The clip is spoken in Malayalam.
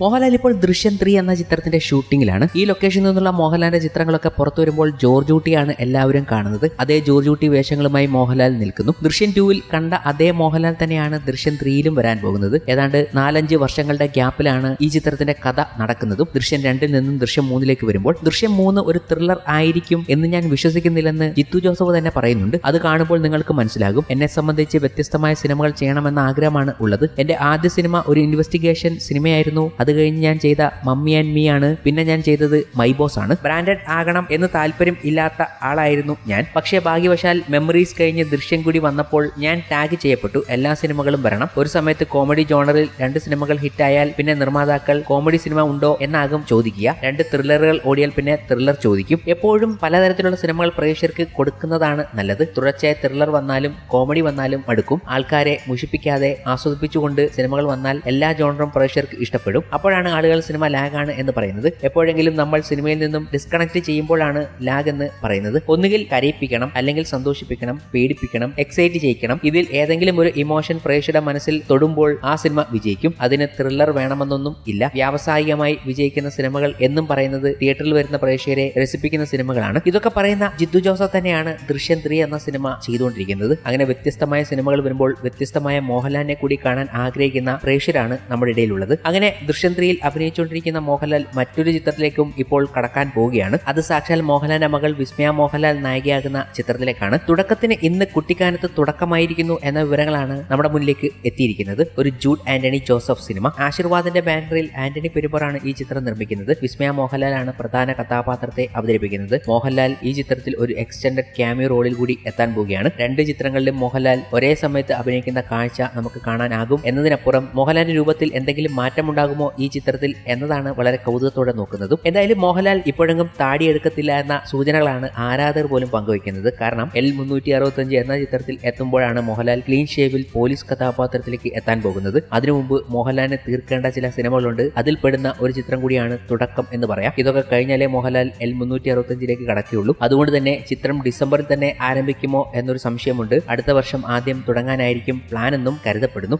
മോഹൻലാൽ ഇപ്പോൾ ദൃശ്യം ത്രീ എന്ന ചിത്രത്തിന്റെ ഷൂട്ടിംഗിലാണ് ഈ ലൊക്കേഷനിൽ നിന്നുള്ള മോഹൻലാലിന്റെ ചിത്രങ്ങളൊക്കെ പുറത്തു വരുമ്പോൾ ജോർജ് ഊട്ടിയാണ് എല്ലാവരും കാണുന്നത്. അതേ ജോർജ് ഊട്ടി വേഷങ്ങളുമായി മോഹൻലാൽ നിൽക്കുന്നു. ദൃശ്യം ടൂവിൽ കണ്ട അതേ മോഹൻലാൽ തന്നെയാണ് ദൃശ്യം ത്രീയിലും വരാൻ പോകുന്നത്. ഏതാണ്ട് നാലഞ്ച് വർഷങ്ങളുടെ ഗ്യാപ്പിലാണ് ഈ ചിത്രത്തിന്റെ കഥ നടക്കുന്നതും. ദൃശ്യം രണ്ടിൽ നിന്നും ദൃശ്യം മൂന്നിലേക്ക് വരുമ്പോൾ ദൃശ്യം മൂന്ന് ഒരു ത്രില്ലർ ആയിരിക്കും എന്ന് ഞാൻ വിശ്വസിക്കുന്നില്ലെന്ന് ജിത്തു ജോസഫ് തന്നെ പറയുന്നുണ്ട്. അത് കാണുമ്പോൾ നിങ്ങൾക്ക് മനസ്സിലാകും. എന്നെ സംബന്ധിച്ച് വ്യത്യസ്തമായ സിനിമകൾ ചെയ്യണമെന്ന ആഗ്രഹമാണ് ഉള്ളത്. എന്റെ ആദ്യ സിനിമ ഒരു ഇൻവെസ്റ്റിഗേഷൻ സിനിമയായിരുന്നു. അത് കഴിഞ്ഞ് ഞാൻ ചെയ്ത മമ്മി ആൻഡ് മീ ആണ്. പിന്നെ ഞാൻ ചെയ്തത് മൈ ബോസ് ആണ്. ബ്രാൻഡഡ് ആകണം എന്ന് താല്പര്യം ഇല്ലാത്ത ആളായിരുന്നു ഞാൻ. പക്ഷേ ഭാഗ്യവശാൽ മെമ്മറീസ് കഴിഞ്ഞ് ദൃശ്യം കൂടി വന്നപ്പോൾ ഞാൻ ടാഗ് ചെയ്യപ്പെട്ടു. എല്ലാ സിനിമകളും വരണം. ഒരു സമയത്ത് കോമഡി ജോണറിൽ രണ്ട് സിനിമകൾ ഹിറ്റായാൽ പിന്നെ നിർമ്മാതാക്കൾ കോമഡി സിനിമ ഉണ്ടോ എന്നാകും ചോദിക്കുക. രണ്ട് ത്രില്ലറുകൾ ഓടിയാൽ പിന്നെ ത്രില്ലർ ചോദിക്കും. എപ്പോഴും പലതരത്തിലുള്ള സിനിമകൾ പ്രേക്ഷകർക്ക് കൊടുക്കുന്നതാണ് നല്ലത്. തുടർച്ചയായ ത്രില്ലർ വന്നാലും കോമഡി വന്നാലും മടുക്കും. ആൾക്കാരെ മുഷിപ്പിക്കാതെ ആസ്വദിപ്പിച്ചുകൊണ്ട് സിനിമകൾ വന്നാൽ എല്ലാ ജോണറും പ്രേക്ഷകർക്ക് ഇഷ്ടപ്പെടും. അപ്പോഴാണ് ആളുകൾ സിനിമ ലാഗാണ് എന്ന് പറയുന്നത്. എപ്പോഴെങ്കിലും നമ്മൾ സിനിമയിൽ നിന്നും ഡിസ്കണക്ട് ചെയ്യുമ്പോഴാണ് ലാഗ് എന്ന് പറയുന്നത്. ഒന്നുകിൽ കരയിപ്പിക്കണം അല്ലെങ്കിൽ സന്തോഷിപ്പിക്കണം പേടിപ്പിക്കണം എക്സൈറ്റ് ചെയ്യിക്കണം. ഇതിൽ ഏതെങ്കിലും ഒരു ഇമോഷൻ പ്രേക്ഷകരുടെ മനസ്സിൽ തൊടുമ്പോൾ ആ സിനിമ വിജയിക്കും. അതിന് ത്രില്ലർ വേണമെന്നൊന്നും ഇല്ല. വ്യാവസായികമായി വിജയിക്കുന്ന സിനിമകൾ എന്നും പറയുന്നത് തിയേറ്ററിൽ വരുന്ന പ്രേക്ഷകരെ രസിപ്പിക്കുന്ന സിനിമകളാണ്. ഇതൊക്കെ പറയുന്ന ജിദ്ദു ജോസഫ് തന്നെയാണ് ദൃശ്യം ത്രീ എന്ന സിനിമ ചെയ്തുകൊണ്ടിരിക്കുന്നത്. അങ്ങനെ വ്യത്യസ്തമായ സിനിമകൾ വരുമ്പോൾ വ്യത്യസ്തമായ മോഹൻലാലിനെ കൂടി കാണാൻ ആഗ്രഹിക്കുന്ന പ്രേക്ഷകരാണ് നമ്മുടെ ഇടയിലുള്ളത്. അങ്ങനെ ദൃശ്യം ത്രീയിൽ അഭിനയിച്ചുകൊണ്ടിരിക്കുന്ന മോഹൻലാൽ മറ്റൊരു ചിത്രത്തിലേക്കും ഇപ്പോൾ കടക്കാൻ പോവുകയാണ്. അത് സാക്ഷാൽ മോഹൻലാലിന്റെ മകൾ വിസ്മയ മോഹൻലാൽ നായികയാകുന്ന ചിത്രത്തിലേക്കാണ്. തുടക്കത്തിന് ഇന്ന് കുട്ടിക്കാനത്ത് തുടക്കമായിരിക്കുന്നു എന്ന വിവരങ്ങളാണ് നമ്മുടെ മുന്നിലേക്ക് എത്തിയിരിക്കുന്നത്. ഒരു ജൂഡ് ആന്റണി ജോസഫ് സിനിമ. ആശീർവാദിന്റെ ബാനറിൽ ആന്റണി പെരുമ്പറാണ് ഈ ചിത്രം നിർമ്മിക്കുന്നത്. വിസ്മയ മോഹൻലാലാണ് പ്രധാന കഥാപാത്രത്തെ അവതരിപ്പിക്കുന്നത്. മോഹൻലാൽ ഈ ചിത്രത്തിൽ ഒരു എക്സ്റ്റൻഡഡ് ക്യാമിയ റോളിൽ കൂടി എത്താൻ പോവുകയാണ്. രണ്ട് ചിത്രങ്ങളിലും മോഹൻലാൽ ഒരേ സമയത്ത് അഭിനയിക്കുന്ന കാഴ്ച നമുക്ക് കാണാനാകും. എന്നതിനപ്പുറം മോഹൻലാലിന്റെ രൂപത്തിൽ എന്തെങ്കിലും മാറ്റമുണ്ടാകുമോ ഈ ചിത്രത്തിൽ എന്നതാണ് വളരെ കൗതുകത്തോടെ നോക്കുന്നതും. എന്തായാലും മോഹൻലാൽ ഇപ്പോഴെങ്കിലും താടിയെടുക്കത്തില്ല എന്ന സൂചനകളാണ് ആരാധകർ പോലും പങ്കുവയ്ക്കുന്നത്. കാരണം എൽ മുന്നൂറ്റി അറുപത്തഞ്ച് എന്ന ചിത്രത്തിൽ എത്തുമ്പോഴാണ് മോഹൻലാൽ ക്ലീൻ ഷേവിൽ പോലീസ് കഥാപാത്രത്തിലേക്ക് എത്താൻ പോകുന്നത്. അതിനു മുമ്പ് മോഹൻലാലിനെ തീർക്കേണ്ട ചില സിനിമകളുണ്ട്. അതിൽ പെടുന്ന ഒരു ചിത്രം കൂടിയാണ് തുടക്കം എന്ന് പറയാം. ഇതൊക്കെ കഴിഞ്ഞാലേ മോഹൻലാൽ എൽ മുന്നൂറ്റി അറുപത്തഞ്ചിലേക്ക് കടക്കുകയുള്ളൂ. അതുകൊണ്ട് തന്നെ ചിത്രം ഡിസംബറിൽ തന്നെ ആരംഭിക്കുമോ എന്നൊരു സംശയമുണ്ട്. അടുത്ത വർഷം ആദ്യം തുടങ്ങാനായിരിക്കും പ്ലാൻ എന്നും കരുതപ്പെടുന്നു.